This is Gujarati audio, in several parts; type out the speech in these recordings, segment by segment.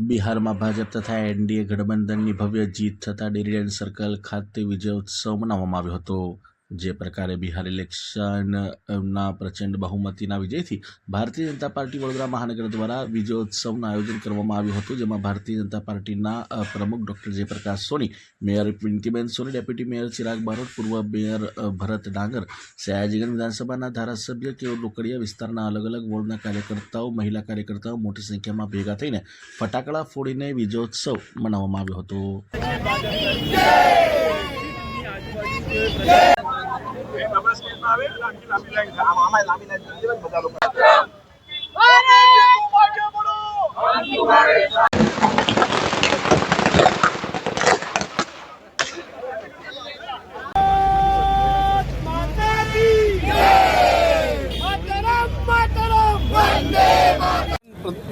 બિહારમાં ભાજપ તથા એનડીએ ગઠબંધનની ભવ્ય જીત થતાં ડેરીડેન સર્કલ ખાતે વિજયોત્સવ મનાવવામાં આવ્યો હતો. જે પ્રકારે બિહાર ઇલેક્શનના પ્રચંડ બહુમતીના વિજયથી ભારતીય જનતા પાર્ટી વડોદરા મહાનગર દ્વારા વિજયોત્સવનું આયોજન કરવામાં આવ્યું હતું, જેમાં ભારતીય જનતા પાર્ટીના પ્રમુખ doctor Jayprakash Soni, mayor Pinkiben Soni, deputy mayor Chirag Barot, પૂર્વ મેયર ભરત ડાંગર, સયાજીગંજ વિધાનસભાના ધારાસભ્ય કે લોકડીયા વિસ્તારના અલગ અલગ વોર્ડના કાર્યકર્તાઓ, મહિલા કાર્યકર્તાઓ મોટી સંખ્યામાં ભેગા થઈને ફટાકડા ફોડીને વિજયોત્સવ મનાવવામાં આવ્યો હતો.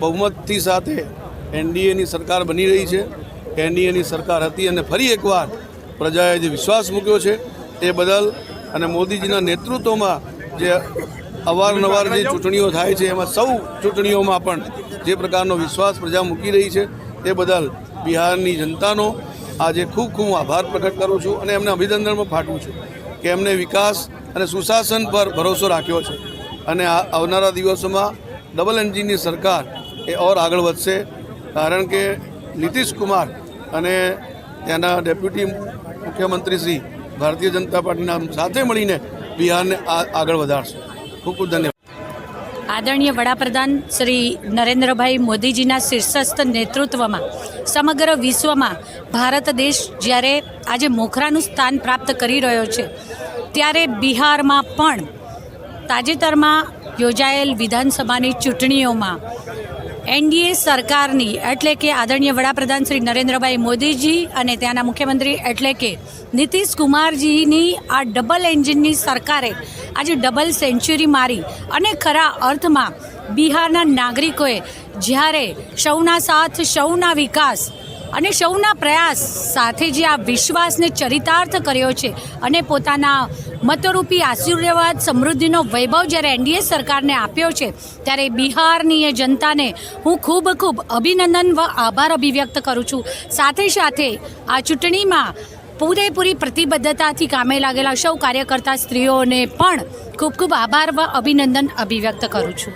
બહુમતથી સાથે એનડીએની સરકાર બની રહી છે. એનડીએની સરકાર હતી અને ફરી એકવાર પ્રજાએ જે વિશ્વાસ મૂક્યો છે એ બદલ અને મોદીજીના નેતૃત્વમાં જે અવારનવાર જે ચૂંટણીઓ થાય છે, એમાં સૌ ચૂંટણીઓમાં પણ જે પ્રકારનો વિશ્વાસ પ્રજા મૂકી રહી છે તે બદલ બિહારની જનતાનો આજે ખૂબ ખૂબ આભાર પ્રગટ કરું છું અને એમને અભિનંદનમાં ફાટું છું કે એમને વિકાસ અને સુશાસન પર ભરોસો રાખ્યો છે. અને આવનારા દિવસોમાં ડબલ એન્જિનની સરકાર એ ઓર આગળ વધશે. કારણ કે નીતિશ કુમાર અને ત્યાંના ડેપ્યુટી મુખ્યમંત્રી શ્રી ભારતીય જનતા પાર્ટીના સાથે મળીને બિહારને આગળ વધારશું. ખૂબ ખૂબ ધન્યવાદ. આદરણીય વડાપ્રધાન શ્રી નરેન્દ્રભાઈ મોદીજીના શીર્ષસ્થ નેતૃત્વમાં, સમગ્ર વિશ્વમાં ભારત દેશ જ્યારે આજે મોખરાનું સ્થાન પ્રાપ્ત કરી રહ્યો છે, ત્યારે બિહારમાં પણ તાજેતરમાં યોજાયેલ વિધાનસભાની ચૂંટણીઓમાં એનડીએ સરકારની એટલે કે આદરણીય વડાપ્રધાન શ્રી નરેન્દ્રભાઈ મોદીજી અને ત્યાંના મુખ્યમંત્રી એટલે કે નીતિશ કુમારજીની આ ડબલ એન્જિનની સરકારે આજે ડબલ સેન્ચુરી મારી અને ખરા અર્થમાં બિહારના નાગરિકોએ જ્યારે સૌના સાથ, સૌના વિકાસ અને સૌના પ્રયાસ સાથે જે આ વિશ્વાસને ચરિતાર્થ કર્યો છે અને પોતાના મતરૂપી આશીર્વાદ સમૃદ્ધિનો વૈભવ જ્યારે એનડીએ સરકારને આપ્યો છે, ત્યારે બિહારની એ જનતાને હું ખૂબ ખૂબ અભિનંદન વ આભાર અભિવ્યક્ત કરું છું. સાથે સાથે આ ચૂંટણીમાં પૂરેપૂરી પ્રતિબદ્ધતાથી કામે લાગેલા સૌ કાર્યકર્તા સ્ત્રીઓને પણ ખૂબ ખૂબ આભાર વ અભિનંદન અભિવ્યક્ત કરું છું.